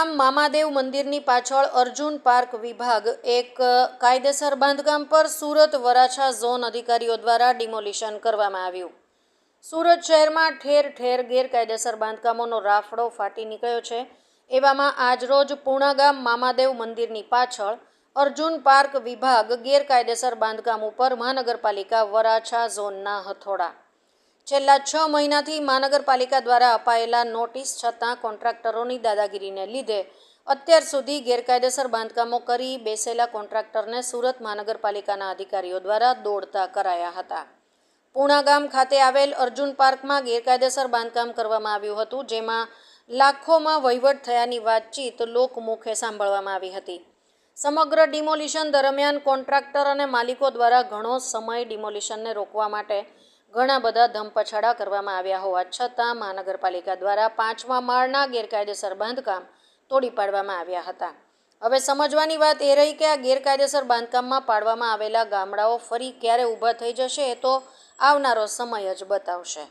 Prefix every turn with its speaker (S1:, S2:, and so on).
S1: ગામ મામાદેવ મંદિરની પાછળ અર્જુન પાર્ક વિભાગ, એક કાયદેસર બાંધકામ પર સુરત વરાછા ઝોન અધિકારીઓ દ્વારા ડિમોલિશન કરવામાં આવ્યું. સુરત શહેરમાં ઠેર ઠેર ગેરકાયદેસર બાંધકામોનો રાફડો ફાટી નીકળ્યો છે. એવામાં આજરોજ પૂણા ગામ મામાદેવ મંદિરની પાછળ અર્જુન પાર્ક વિભાગ ગેરકાયદેસર બાંધકામ ઉપર મહાનગરપાલિકા વરાછા ઝોનના હથોડા છેલ્લા છ મહિનાથી મહાનગરપાલિકા દ્વારા અપાયેલા નોટિસ છતાં કોન્ટ્રાક્ટરોની દાદાગીરીને લીધે અત્યાર સુધી ગેરકાયદેસર બાંધકામો કરી બેસેલા કોન્ટ્રાક્ટરને સુરત મહાનગરપાલિકાના અધિકારીઓ દ્વારા દોડતા કરાયા હતા. પૂણા ગામ ખાતે આવેલ અર્જુન પાર્કમાં ગેરકાયદેસર બાંધકામ કરવામાં આવ્યું હતું, જેમાં લાખોમાં વહીવટ થયાની વાતચીત લોકમુખે સાંભળવામાં આવી હતી. સમગ્ર ડિમોલિશન દરમિયાન કોન્ટ્રાક્ટર અને માલિકો દ્વારા ઘણો સમય ડિમોલિશનને રોકવા માટે ઘણા બધા ધમપછાડા કરવામાં આવ્યા હોવા છતાં મહાનગરપાલિકા દ્વારા પાંચમા માળના ગેરકાયદેસર બાંધકામ તોડી પાડવામાં આવ્યા હતા. હવે સમજવાની વાત એ રહી કે આ ગેરકાયદેસર બાંધકામમાં પાડવામાં આવેલા ગામડાઓ ફરી ક્યારે ઊભા થઈ જશે એ તો આવનારો સમય જ બતાવશે.